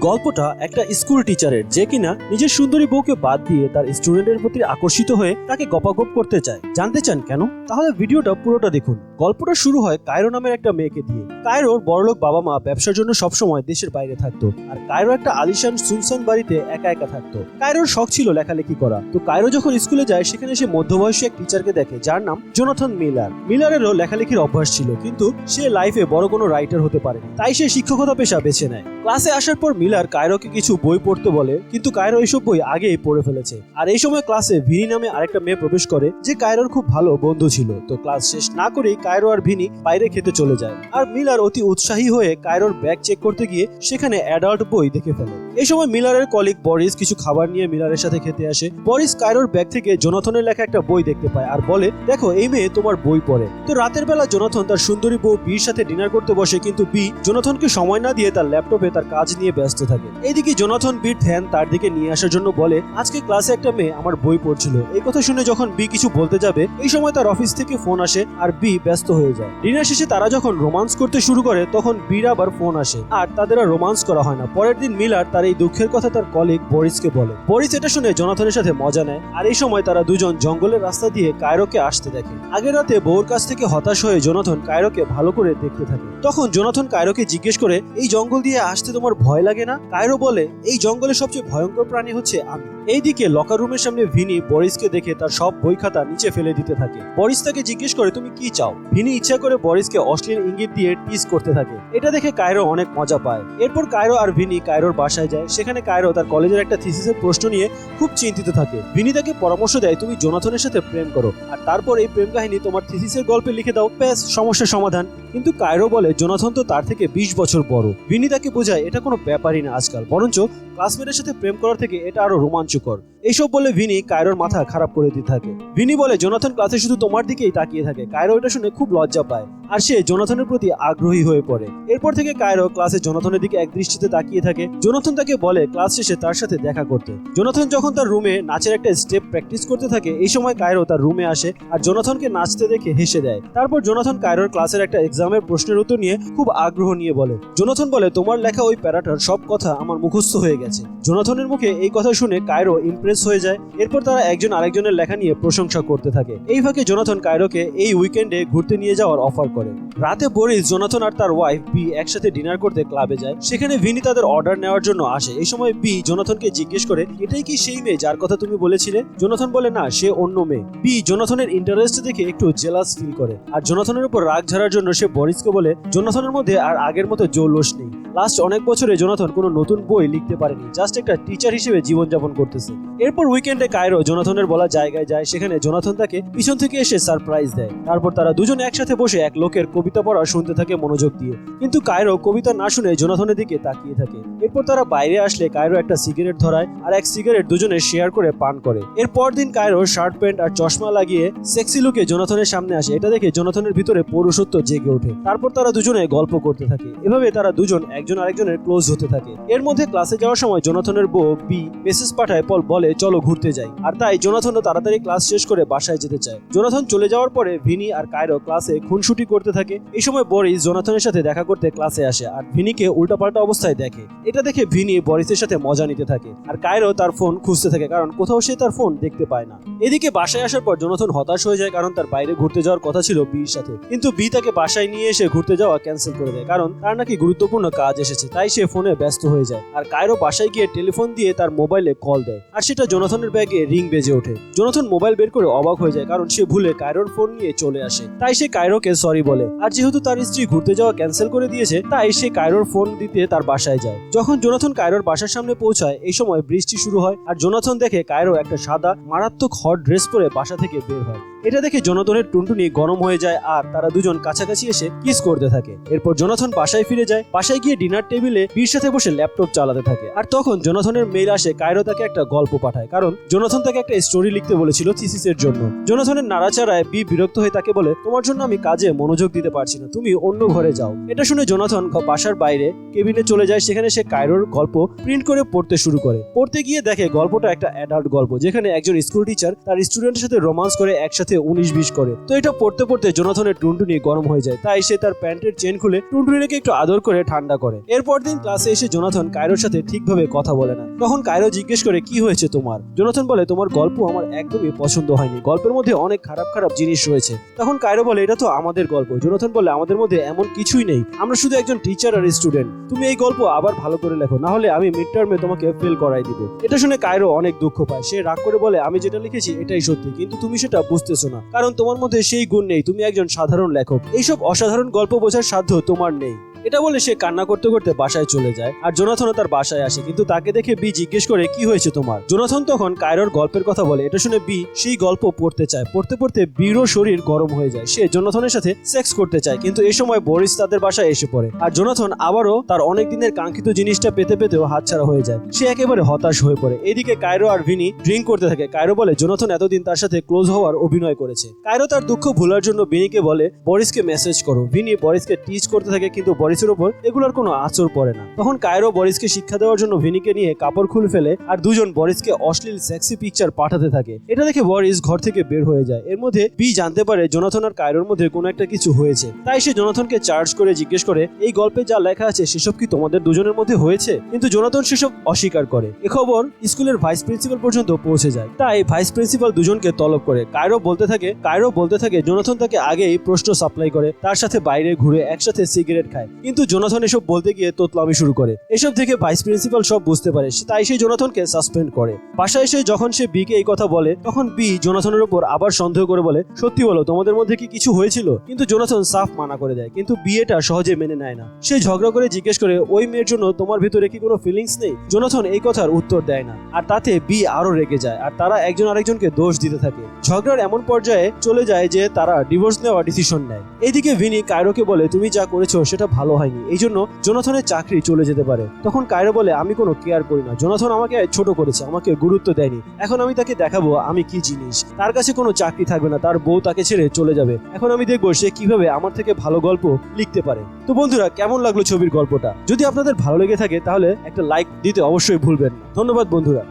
গল্পটা একটা স্কুল টিচারের যে কিনা নিজের সুন্দরী বউকে বাদ দিয়ে তার স্টুডেন্টের প্রতি আকর্ষিত হয়ে তাকে গপাগপ করতে চায়। জানতে চান কেন? তাহলে ভিডিওটা পুরোটা দেখুন। গল্পটা শুরু হয় কায়রো নামের একটা মেয়েকে দিয়ে। কায়রোর বড়লোক বাবা মা ব্যবসার জন্য সবসময় দেশের বাইরে থাকতো আর কায়রো একটা আলিশান সুনসান বাড়িতে একা একা থাকতো। কায়রোর শখ ছিল লেখালেখি করা। তো কায়রো যখন স্কুলে যায়, সেখানে সে মধ্যবয়সী এক টিচারকে দেখে যার নাম জোনাথন মিলার। মিলারেরও লেখালেখির অভ্যাস ছিল, কিন্তু সে লাইফে বড় কোনো রাইটার হতে পারে তাই সে শিক্ষকতা পেশা বেছে নেয়। ক্লাসে আসার পর মিলার কায়রোকে কিছু বই পড়তে বলে, কিন্তু কায়রো এইসব বই আগেই পড়ে ফেলেছে। আর এই সময় ক্লাসে ভিনি নামে আরেকটা মেয়ে প্রবেশ করে, যে কায়রোর খুব ভালো বন্ধু ছিল। তো ক্লাস শেষ না করেই কায়রো আর ভিনি বাইরে খেতে চলে যায়। আর মিলার অতি উৎসাহী হয়ে কায়রোর ব্যাগ চেক করতে গিয়ে সেখানে অ্যাডাল্ট বই দেখে ফেলে। এই সময় মিলারের কলিগ বরিস কিছু খাবার নিয়ে মিলারের সাথে খেতে আসে। বরিস কায়রোর ব্যাগ থেকে জোনাথনের লেখা একটা বই দেখতে পায় আর বলে, দেখো, এই মেয়ে তোমার বই পড়ে। তো রাতের বেলা জোনাথন তার সুন্দরী বউ বির সাথে ডিনার করতে বসে, কিন্তু বি জোনাথনকে সময় না দিয়ে তার ল্যাপটপে তার কাজ নিয়ে ব্যস্ত থাকে। এইদিকে জোনাথন বির ধ্যান তার দিকে নিয়ে আসার জন্য বলে, আজকে ক্লাসে একটা মেয়ে আমার বই পড়ছিল। এই কথা শুনে যখন বি কিছু বলতে যাবে, এই সময় তার অফিস থেকে ফোন আসে আর বি ব্যস্ত হয়ে যায়। ডিনার শেষে তারা যখন রোমান্স করতে শুরু করে, তখন বির আবার ফোন আসে। আর তাদের আর রোমান্স করা হয় না। পরের দিন মিলার তার এই দুঃখের কথা তার কলিগ বরিসকে বলে। বরিস এটা শুনে জনাথনের সাথে মজা নেয়, আর এই সময় তারা দুজন জঙ্গলের রাস্তা দিয়ে কায়রোকে আসতে দেখে। আগের রাতে বউর কাছ থেকে হতাশ হয়ে জোনাথন কায়রোকে ভালো করে দেখতে থাকে। তখন জোনাথন কায়রোকে জিজ্ঞেস করে, এই জঙ্গল দিয়ে আসতে তোমার ভয় লাগে না? কায়রো বলে, এই জঙ্গলের সবচেয়ে ভয়ঙ্কর প্রাণী হচ্ছে আমি। এইদিকে লকার রুমের সামনে ভিনি বরিসকে দেখে তার সব বই খাতা নিচে ফেলে দিতে থাকে। বরিস তাকে জিজ্ঞেস করে, তুমি কি চাও? ভিনি ইচ্ছা করে বরিসকে অশ্লীল ইঙ্গিত দিয়ে টিস করতে থাকে। এটা দেখে কায়রো অনেক মজা পায়। এরপর কায়রো আর ভিনি কায়রোর বাসায় যায়। সেখানে কায়রো তার কলেজের একটা থিসিসের প্রশ্ন নিয়ে খুব চিন্তিত থাকে। ভিনি তাকে পরামর্শ দেয়, তুমি জোনাথনের সাথে প্রেম করো। আর তারপর এই প্রেম কাহিনী তোমার থিসিসের গল্পে লিখে দাও। ব্যাস, সমস্যার সমাধান। কিন্তু কায়রো বলে, জোনাথন তো তার থেকে বিশ বছর বড়। ভিনি তাকে বোঝায়, এটা কোনো ব্যাপারই না আজকাল। বরঞ্চ ক্লাসমেটের সাথে প্রেম করার থেকে এটা আরও রোমাঞ্চকর। এইসব বলে ভিনি কায়রোর মাথা খারাপ করে দিতে থাকে। ভিনি বলে, জোনাথন ক্লাসে শুধু তোমার দিকেই তাকিয়ে থাকে। কায়রো এটা শুনে খুব লজ্জা পায় আর সে জোনাথনের প্রতি আগ্রহী হয়ে পড়ে। এরপর থেকে কায়রো ক্লাসে জোনাথনের দিকে এক দৃষ্টিতে তাকিয়ে থাকে। জোনাথন তাকে বলে, ক্লাস শেষে তার সাথে দেখা করতে। জোনাথন যখন তার রুমে নাচের একটা স্টেপ প্র্যাকটিস করতে থাকে, এই সময় কায়রো তার রুমে আসে আর জোনাথনকে নাচতে দেখে হেসে দেয়। তারপর জোনাথন কায়রোর ক্লাসের একটা এক্সামের প্রশ্নের উত্তর নিয়ে খুব আগ্রহ নিয়ে বলে, জোনাথন বলে, তোমার লেখা ওই প্যারাটার সব কথা আমার মুখস্থ হয়ে গেছে। জোনাথনের মুখে এই কথা শুনে কায়রো ইমপ্রেস হয়ে যায়। এরপর তারা একজন আরেকজনের লেখা নিয়ে প্রশংসা করতে থাকে। এই ফাঁকে জোনাথন কায়রোকে এই উইকেন্ডে ঘুরতে নিয়ে যাওয়ার অফার করে। রাতে বরিস, জোনাথন আর তার ওয়াইফ বি একসাথে ডিনার করতে ক্লাবে যায়। সেখানে ভিনি তাদের অর্ডার নেওয়ার জন্য আসে। এই সময় বি জোনাথনকে জিজ্ঞেস করে, এটাই কি সেই মেয়ে যার কথা তুমি বলেছিলে? জোনাথন বলে, না, সে অন্য মেয়ে। বি জোনাথনের ইন্টারেস্ট দেখে একটু জেলাস ফিল করে। আর জোনাথনের উপর রাগ ঝাড়ার জন্য সে বরিসকে বলে, জোনাথনের মধ্যে আর আগের মতো জৌলস নেই। লাস্ট অনেক বছরে জোনাথন কোনো নতুন বই লিখতে পারেনি জাস্ট একটা টিচার হিসেবে জীবনযাপন করতেছে। এরপর উইকেন্ডে কায়রো জোনাথনের বলা জায়গায় যায়, সেখানে জোনাথন তাকে পিছন থেকে এসে সারপ্রাইজ দেয়। তারপর তারা দুজন একসাথে বসে এক লোকের কবিতা পড়া শুনতে থাকে মনোযোগ দিয়ে। কিন্তু কায়রো কবিতা না শুনে জোনাথনের দিকে তাকিয়ে থাকে। এরপর তারা বাইরে আসলে কায়রো একটা সিগারেট ধরায় আর এক সিগারেট দুজনে শেয়ার করে পান করে। এর পর দিন কায়রো শার্ট প্যান্ট আর চশমা লাগিয়ে সেক্সি লুকে জোনাথনের সামনে আসে। এটা দেখে জোনাথনের ভিতরে পৌরুষত্ব জেগে ওঠে। তারপর তারা দুজনে গল্প করতে থাকে। এভাবে তারা দুজন একজন আরেকজনের ক্লোজ হতে থাকে। এর মধ্যে ক্লাসে যাওয়ার সময় জোনাথনের বউ বি মেসেজ পাঠায় পল বলে, চলো ঘুরতে যাই। আর তাই জোনাথনও তাড়াতাড়ি ক্লাস শেষ করে বাসায় যেতে চায়। জোনাথন চলে যাওয়ার পরে ভিনি আর কায়রো ক্লাসে খুনসুটি করতে থাকে। এই সময় বরিস জোনাথনের সাথে দেখা করতে ক্লাসে আসে আর ভিনিকে উল্টাপাল্টা অবস্থায় দেখে। এটা দেখে ভিনি বরিসের সাথে মজা নিতে থাকে আর কায়রো তার ফোন খুঁজতে থাকে কারণ কোথাও সে তার ফোন দেখতে পায় না। এদিকে বাসায় আসার পর জোনাথন হতাশ হয়ে যায় কারণ তার বাইরে ঘুরতে যাওয়ার কথা ছিল বির সাথে। কিন্তু বি তাকে বাসায় নিয়ে এসে ঘুরতে যাওয়া ক্যান্সেল করে দেয় কারণ তার নাকি গুরুত্বপূর্ণ কাজ এসেছে, তাই সে ফোনে ব্যস্ত হয়ে যায়। আর কায়রো বাসায় গিয়ে টেলিফোন দিয়ে তার মোবাইলে কল দেয়। আর সেটা জোনাথনের ব্যাগে রিং বেজে ওঠে। জোনাথন মোবাইল বের করে অবাক হয়ে যায়, কারণ সে ভুলে কায়রোর ফোন নিয়ে চলে আসে। তাই সে কায়রোকে সরি বলে। আর যেহেতু তার স্ত্রী ঘুরতে যাওয়া ক্যান্সেল করে দিয়েছে, তাই সে কায়রোর ফোন দিতে তার বাসায় যায়। যখন জোনাথন কায়রোর বাসার সামনে পৌঁছায়, এই সময় বৃষ্টি শুরু হয়, আর জোনাথন দেখে কায়রো একটা সাদা, মারাত্মক হট ড্রেস পরে বাসা থেকে বের হয়। এটা দেখে জোনাথনের টুনটুনি গরম হয়ে যায় আর তারা দুজন কাছাকাছি এসে কিস করতে থাকে। এরপর জোনাথন বাসায় ফিরে যায়। বাসায় গিয়ে ডিনার টেবিলে বীর সাথে বসে ল্যাপটপ চালাতে থাকে। আর তখন জোনাথনের মেইল আসে কায়রো তাকে একটা গল্প পাঠায়। কারণ জোনাথন তাকে একটা স্টোরি লিখতে বলেছিল থিসিসের জন্য। জোনাথনের নাড়াচাড়ায় বি বিরক্ত হয়ে তাকে বলে, তোমার জন্য আমি কাজে মনোযোগ দিতে পারছি না। তুমি অন্য ঘরে যাও। এটা শুনে জোনাথন বাসার বাইরে কেবিনে চলে যায়। সেখানে সে কায়রোর গল্প প্রিন্ট করে পড়তে শুরু করে। পড়তে গিয়ে দেখে গল্পটা একটা অ্যাডাল্ট গল্প, যেখানে একজন স্কুল টিচার তার স্টুডেন্টের সাথে রোমান্স করে একসাথে সাথে উনিশ বিশ করে। তো এটা পড়তে পড়তে জোনাথনের টুনটুনি গরম হয়ে যায়। তাই সে তার প্যান্টের চেন খুলে টুনটুনিকে একটু আদর করে ঠান্ডা করে। এরপর দিন ক্লাসে এসে জোনাথন কায়রোর সাথে ঠিকভাবে কথা বলে না। তখন কায়রো জিজ্ঞেস করে, কি হয়েছে তোমার? জোনাথন বলে, তোমার গল্প আমার একদমই পছন্দ হয়নি। গল্পের মধ্যে অনেক খারাপ খারাপ জিনিস রয়েছে। তখন কায়রো বলে, এটা তো আমাদের গল্প। জোনাথন বলে, আমাদের মধ্যে এমন কিছুই নেই। আমরা শুধু একজন টিচার আর স্টুডেন্ট তুমি এই গল্প আবার ভালো করে লেখো, না হলে আমি মিড টার্মে তোমাকে ফেল করাই দিব। এটা শুনে কায়রো অনেক দুঃখ পায়। সে রাগ করে বলে, আমি যেটা লিখেছি এটাই সত্যি, কিন্তু তুমি সেটা বুঝতেছো না। কারণ তোমার মধ্যে সেই গুণ নেই, তুমি একজন সাধারণ লেখক। এইসব অসাধারণ গল্প বোঝার সাধ্য তোমার নেই। এটা বলে সে কান্না করতে করতে বাসায় চলে যায় আর জোনাথনও তার বাসায় আসে, কিন্তু তাকে দেখে বি জিজ্ঞেস করে, কি হয়েছে তোমার? জোনাথন তখন কায়রোর গল্পের কথা বলে। এটা শুনে বি সেই গল্প পড়তে চায়। পড়তে পড়তে বিরও শরীর গরম হয়ে যায়। সে জোনাথনের সাথে সেক্স করতে চায়, কিন্তু এই সময় বরিস তাদের বাসায় এসে পড়ে। আর জোনাথন আবারও তার অনেক দিনের কাঙ্ক্ষিত জিনিসটা পেতে পেতেও হাতছাড়া হয়ে যায়। সে একেবারে হতাশ হয়ে পড়ে। এদিকে কায়রো আর ভিনি ড্রিঙ্ক করতে থাকে। কায়রো বলে, জোনাথন এতদিন তার সাথে ক্লোজ হওয়ার অভিনয় করেছে। কায়রো তার দুঃখ ভোলার জন্য ভিনিকে বলে, বরিসকে মেসেজ করো। ভিনি বরিসকে টিচ করতে থাকে, কিন্তু বরিসের উপর এগুলোর কোনো আচর পড়ে না। তখন কায়রো বরিসকে শিক্ষা দেওয়ার জন্য ভিনিকে নিয়ে কাপড় খুলে ফেলে আর দুজন বরিসকে অশ্লীল সেক্সি পিকচার পাঠাতে থাকে। এটা দেখে বরিস ঘর থেকে বের হয়ে যায়। এর মধ্যে বি জানতে পারে জোনাথন আর কায়রোর মধ্যে কোনো একটা কিছু হয়েছে। তাই সে জোনাথনকে চার্জ করে জিজ্ঞেস করে, এই গল্পে যা লেখা আছে সেসব কি তোমাদের দুজনের মধ্যে হয়েছে? কিন্তু জোনাথন সেসব অস্বীকার করে। এ খবর স্কুলের ভাইস প্রিন্সিপাল পর্যন্ত পৌঁছে যায়। তাই ভাইস প্রিন্সিপাল দুজনকে তলব করে। কায়রো বলতে থাকে, কায়রো বলতে থাকে, জোনাথন তাকে আগেই প্রশ্ন সাপ্লাই করে, তার সাথে বাইরে ঘুরে একসাথে সিগারেট খায়। কিন্তু জোনাথন এসব বলতে গিয়ে তোতলামি শুরু করে। এসব থেকে ভাইস প্রিন্সিপাল সব বুঝতে পারে তাই সেই জোনাথনকে সাসপেন্ড করে। বাসায় এসে যখন সে বিকে এই কথা বলে, তখন বি জোনাথনের উপর আবার সন্দেহ করে বলে, সত্যি বলো, তোমাদের মধ্যে কি কিছু হয়েছিল? কিন্তু জোনাথন সাফ মানা করে দেয়, কিন্তু বিয়েটা সহজে মেনে নেয় না। সে ঝগড়া করে জিজ্ঞেস করে, ওই মেয়ের জন্য তোমার ভিতরে কি কোনো ফিলিংস নেই? জোনাথন এই কথার উত্তর দেয় না। আর তাতে বি আরও রেগে যায়, আর তারা একজন আরেকজনকে দোষ দিতে থাকে। ঝগড়ার এমন পর্যায়ে চলে যায় যে তারা ডিভোর্স নেওয়া ডিসিশন নেয়। এইদিকে ভিনি কায়রোকে বলে, তুমি যা করেছ সেটা ভালো হয়নি। এই জন্য জোনাথনের চাকরি চলে যেতে পারে। তখন কায়রো বলে, আমি কোনো কেয়ার করি না। জোনাথন আমাকে ছোট করেছে, আমাকে গুরুত্ব দেয়নি। এখন আমি তাকে দেখাবো, আমি কি জিনিস। তার কাছে কোনো চাকরি থাকবে না, তার বউ তাকে ছেড়ে চলে যাবে। এখন আমি দেখব সে কীভাবে আমার থেকে ভালো গল্প লিখতে পারে। তো বন্ধুরা, কেমন লাগল ছবির গল্পটা? যদি আপনাদের ভালো লেগে থাকে, তাহলে একটা লাইক দিতে অবশ্যই ভুলবেন না। ধন্যবাদ বন্ধুরা।